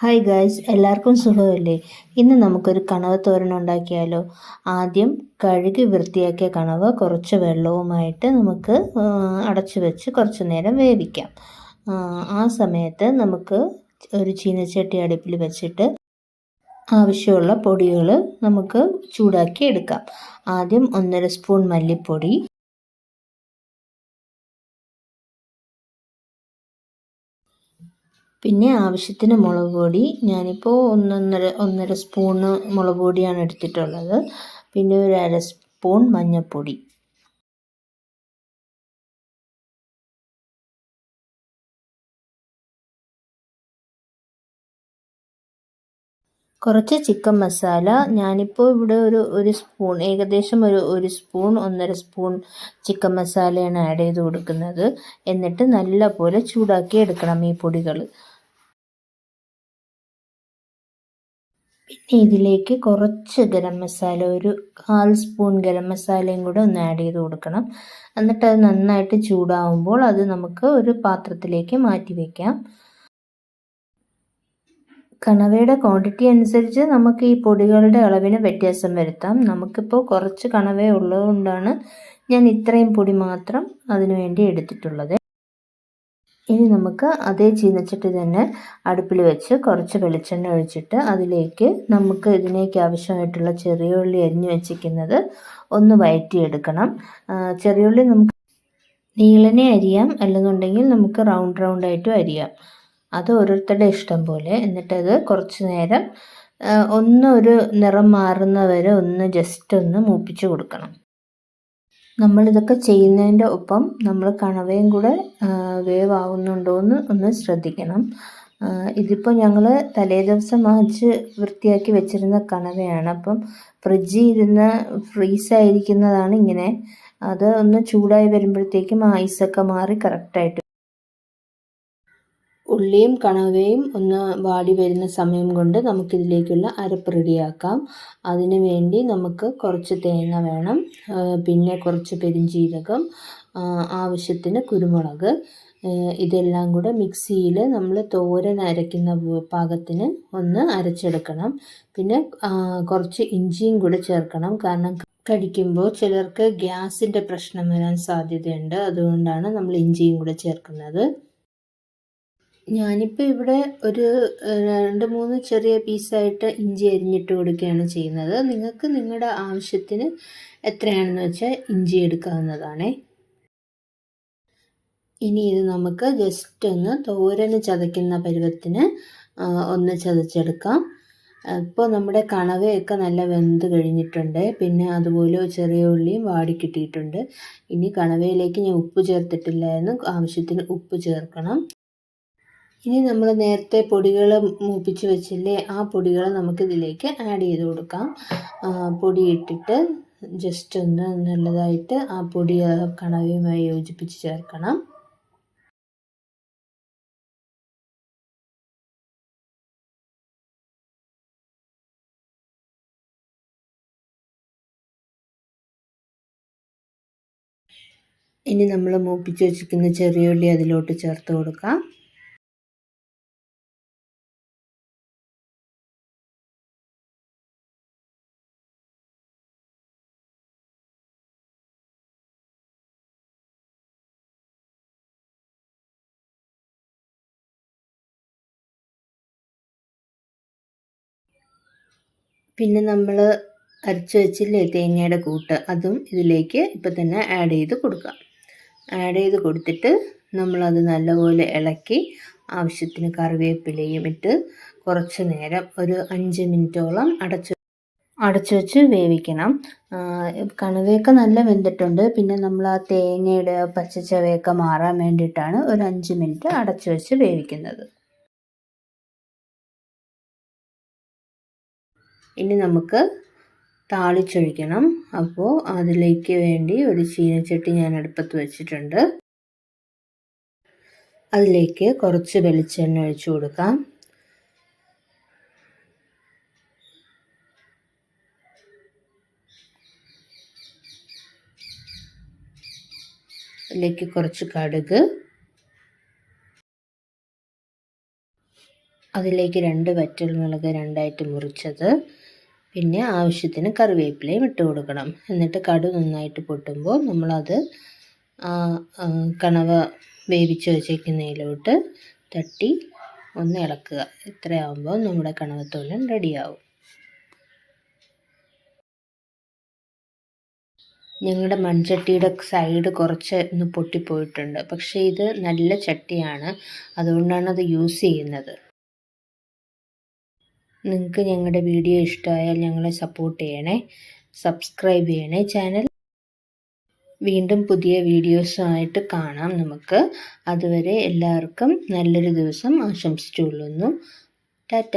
Hi guys എല്ലാവർക്കും സുഖമല്ലേ? ഇന്ന് നമുക്കൊരു കണവ തോരൻ ഉണ്ടാക്കിയാലോ. ആദ്യം കഴുകി വൃത്തിയാക്കിയ കണവ കുറച്ച് വെള്ളവുമായിട്ട് നമുക്ക് അടച്ചു വെച്ച് കുറച്ച് നേരം വേവിക്കാം. ആ സമയത്ത് നമുക്ക് ഒരു ചീനച്ചട്ടി അടുപ്പിൽ വെച്ചിട്ട് ആവശ്യമുള്ള പൊടികൾ നമുക്ക് ചൂടാക്കി എടുക്കാം. ആദ്യം ഒന്നര സ്പൂൺ മല്ലിപ്പൊടി പിന്നെ ആവശ്യത്തിന് മുളക് പൊടി. ഞാനിപ്പോൾ ഒന്നൊന്നര ഒന്നര സ്പൂണ് മുളക് പൊടിയാണ് എടുത്തിട്ടുള്ളത്. പിന്നെ ഒരു അര സ്പൂൺ മഞ്ഞൾപ്പൊടി. കുറച്ച് ചിക്കൻ മസാല. ഞാനിപ്പോൾ ഇവിടെ ഒരു ഒരു സ്പൂൺ ഏകദേശം ഒരു ഒരു സ്പൂൺ ഒന്നര സ്പൂൺ ചിക്കൻ മസാലയാണ് ആഡ് ചെയ്ത് കൊടുക്കുന്നത്. എന്നിട്ട് നല്ല പോലെ ചൂടാക്കി എടുക്കണം ഈ പൊടികൾ പിന്നെ ഇതിലേക്ക് കുറച്ച് ഗരം മസാല ഒരു കാൽ സ്പൂൺ ഗരം മസാലയും കൂടെ ഒന്ന് ആഡ് ചെയ്ത് കൊടുക്കണം. എന്നിട്ട് അത് നന്നായിട്ട് ചൂടാവുമ്പോൾ അത് നമുക്ക് ഒരു പാത്രത്തിലേക്ക് മാറ്റി വയ്ക്കാം കണവയുടെ ക്വാണ്ടിറ്റി അനുസരിച്ച് നമുക്ക് ഈ പൊടികളുടെ അളവിന് വ്യത്യാസം വരുത്താം. നമുക്കിപ്പോൾ കുറച്ച് കണവ ഉള്ളതുകൊണ്ടാണ് ഞാൻ ഇത്രയും പൊടി മാത്രം അതിനുവേണ്ടി എടുത്തിട്ടുള്ളത്. ഇനി നമുക്ക് അതേ ചീനച്ചട്ടി തന്നെ അടുപ്പിൽ വെച്ച് കുറച്ച് വെളിച്ചെണ്ണ ഒഴിച്ചിട്ട് അതിലേക്ക് നമുക്ക് ഇതിനേക്ക് ആവശ്യമായിട്ടുള്ള ചെറിയ ഉള്ളി അരിഞ്ഞു വെച്ചിരിക്കുന്നത് ഒന്ന് വയറ്റിയെടുക്കണം. ചെറിയ ഉള്ളി നമുക്ക് നീളനെ അരിയാം. അല്ലെന്നുണ്ടെങ്കിൽ നമുക്ക് റൗണ്ട് റൗണ്ട് ആയിട്ടും അരിയാം. അത് ഓരോരുത്തരുടെ ഇഷ്ടം പോലെ. എന്നിട്ടത് കുറച്ച് നേരം ഒന്ന് ഒരു നിറം മാറുന്നവരെ ഒന്ന് ജസ്റ്റ് ഒന്ന് മൂപ്പിച്ച് കൊടുക്കണം. നമ്മളിതൊക്കെ ചെയ്യുന്നതിന്റെ ഒപ്പം നമ്മൾ കണവയും കൂടെ വേവാകുന്നുണ്ടോ എന്ന് ഒന്ന് ശ്രദ്ധിക്കണം. ഇതിപ്പോൾ ഞങ്ങൾ തലേ ദിവസം വാങ്ങിച്ച് വൃത്തിയാക്കി വെച്ചിരുന്ന കണവയാണ്. അപ്പം ഫ്രിഡ്ജിൽ ഇരുന്ന് ഫ്രീസായിരിക്കുന്നതാണ് ഇങ്ങനെ. അത് ഒന്ന് ചൂടായി വരുമ്പോഴത്തേക്കും ഐസൊക്കെ മാറി കറക്റ്റായിട്ട് ഉള്ളിയും കണവയും ഒന്ന് വാടി വരുന്ന സമയം കൊണ്ട് നമുക്കിതിലേക്കുള്ള അരപ്പ് റെഡിയാക്കാം. അതിന് വേണ്ടി നമുക്ക് കുറച്ച് തേങ്ങ വേണം. പിന്നെ കുറച്ച് പെരിഞ്ചീരകം ആവശ്യത്തിന് കുരുമുളക്. ഇതെല്ലാം കൂടെ മിക്സിയിൽ നമ്മൾ തോരൻ അരയ്ക്കുന്ന പാകത്തിന് ഒന്ന് അരച്ചെടുക്കണം. പിന്നെ കുറച്ച് ഇഞ്ചിയും കൂടെ ചേർക്കണം. കാരണം കഴിക്കുമ്പോൾ ചിലർക്ക് ഗ്യാസിന്റെ പ്രശ്നം വരാൻ സാധ്യതയുണ്ട്. അതുകൊണ്ടാണ് നമ്മൾ ഇഞ്ചിയും കൂടെ ചേർക്കുന്നത്. ഞാനിപ്പോൾ ഇവിടെ ഒരു രണ്ട് മൂന്ന് ചെറിയ പീസായിട്ട് ഇഞ്ചി അരിഞ്ഞിട്ട് കൊടുക്കുകയാണ് ചെയ്യുന്നത്. നിങ്ങൾക്ക് നിങ്ങളുടെ ആവശ്യത്തിന് എത്രയാണെന്ന് വെച്ചാൽ ഇഞ്ചി എടുക്കാവുന്നതാണേ. ഇനി ഇത് നമുക്ക് ജസ്റ്റ് ഒന്ന് തോരന് ചതയ്ക്കുന്ന പരുവത്തിന് ഒന്ന് ചതച്ചെടുക്കാം. ഇപ്പോൾ നമ്മുടെ കണവയൊക്കെ നല്ല വെന്ത് കഴിഞ്ഞിട്ടുണ്ട്. പിന്നെ അതുപോലെ ചെറിയ ഉള്ളിയും വാടി കിട്ടിയിട്ടുണ്ട്. ഇനി കണവയിലേക്ക് ഞാൻ ഉപ്പ് ചേർത്തിട്ടില്ലായിരുന്നു. ആവശ്യത്തിന് ഉപ്പ് ചേർക്കണം. ഇനി നമ്മൾ നേരത്തെ പൊടികൾ മൂപ്പിച്ച് വെച്ചില്ലേ ആ പൊടികൾ നമുക്കിതിലേക്ക് ആഡ് ചെയ്ത് കൊടുക്കാം. പൊടി ഇട്ടിട്ട് ജസ്റ്റ് ഒന്ന് നല്ലതായിട്ട് ആ പൊടി കണവയുമായി യോജിപ്പിച്ച് ചേർക്കണം. ഇനി നമ്മൾ മൂപ്പിച്ച് വെച്ചിരിക്കുന്ന ചെറിയ ഉള്ളി അതിലോട്ട് ചേർത്ത് കൊടുക്കാം. പിന്നെ നമ്മൾ അരച്ച് വെച്ചില്ലേ തേങ്ങയുടെ കൂട്ട് അതും ഇതിലേക്ക് ഇപ്പം തന്നെ ആഡ് ചെയ്ത് കൊടുക്കാം. ആഡ് ചെയ്ത് കൊടുത്തിട്ട് നമ്മളത് നല്ലപോലെ ഇളക്കി ആവശ്യത്തിന് കറിവേപ്പിലയും ഇട്ട് കുറച്ച് നേരം ഒരു അഞ്ച് മിനിറ്റോളം അടച്ച് അടച്ചു വെച്ച് വേവിക്കണം. കണവയൊക്കെ നല്ല വെന്തിട്ടുണ്ട്. പിന്നെ നമ്മൾ ആ തേങ്ങയുടെ പച്ചച്ചവയൊക്കെ മാറാൻ വേണ്ടിയിട്ടാണ് ഒരു അഞ്ച് മിനിറ്റ് അടച്ചു വെച്ച് വേവിക്കുന്നത്. ഇനി നമുക്ക് താളിച്ചൊഴിക്കണം. അപ്പോൾ അതിലേക്ക് വേണ്ടി ഒരു ചീനച്ചട്ടി ഞാൻ അടുപ്പത്ത് വെച്ചിട്ടുണ്ട്. അതിലേക്ക് കുറച്ച് വെളിച്ചെണ്ണ ഒഴിച്ചു കൊടുക്കാം. അതിലേക്ക് കുറച്ച് കടുക്. അതിലേക്ക് രണ്ട് വറ്റൽമുളക് രണ്ടായിട്ട് മുറിച്ചത്. പിന്നെ ആവശ്യത്തിന് കറിവേപ്പിലയും ഇട്ട് കൊടുക്കണം. എന്നിട്ട് കടു നന്നായിട്ട് പൊട്ടുമ്പോൾ നമ്മളത് ആ, കണവ വേവിച്ച് വെച്ചേക്കുന്നതിലോട്ട് തട്ടി ഒന്ന് ഇളക്കുക. ഇത്രയാകുമ്പോൾ നമ്മുടെ കണവത്തോലൻ റെഡിയാവും. ഞങ്ങളുടെ മൺചട്ടിയുടെ സൈഡ് കുറച്ച് ഒന്ന് പൊട്ടിപ്പോയിട്ടുണ്ട്. പക്ഷേ ഇത് നല്ല ചട്ടിയാണ്. അതുകൊണ്ടാണ് അത് യൂസ് ചെയ്യുന്നത്. നിങ്ങൾക്ക് ഞങ്ങളുടെ വീഡിയോ ഇഷ്ടമായാൽ ഞങ്ങളെ സപ്പോർട്ട് ചെയ്യണേ സബ്സ്ക്രൈബ് ചെയ്യണേ ചാനൽ വീണ്ടും പുതിയ വീഡിയോസുമായിട്ട് കാണാം നമുക്ക്. അതുവരെ എല്ലാവർക്കും നല്ലൊരു ദിവസം ആശംസിച്ചുകൊള്ളുന്നു. ടാറ്റ.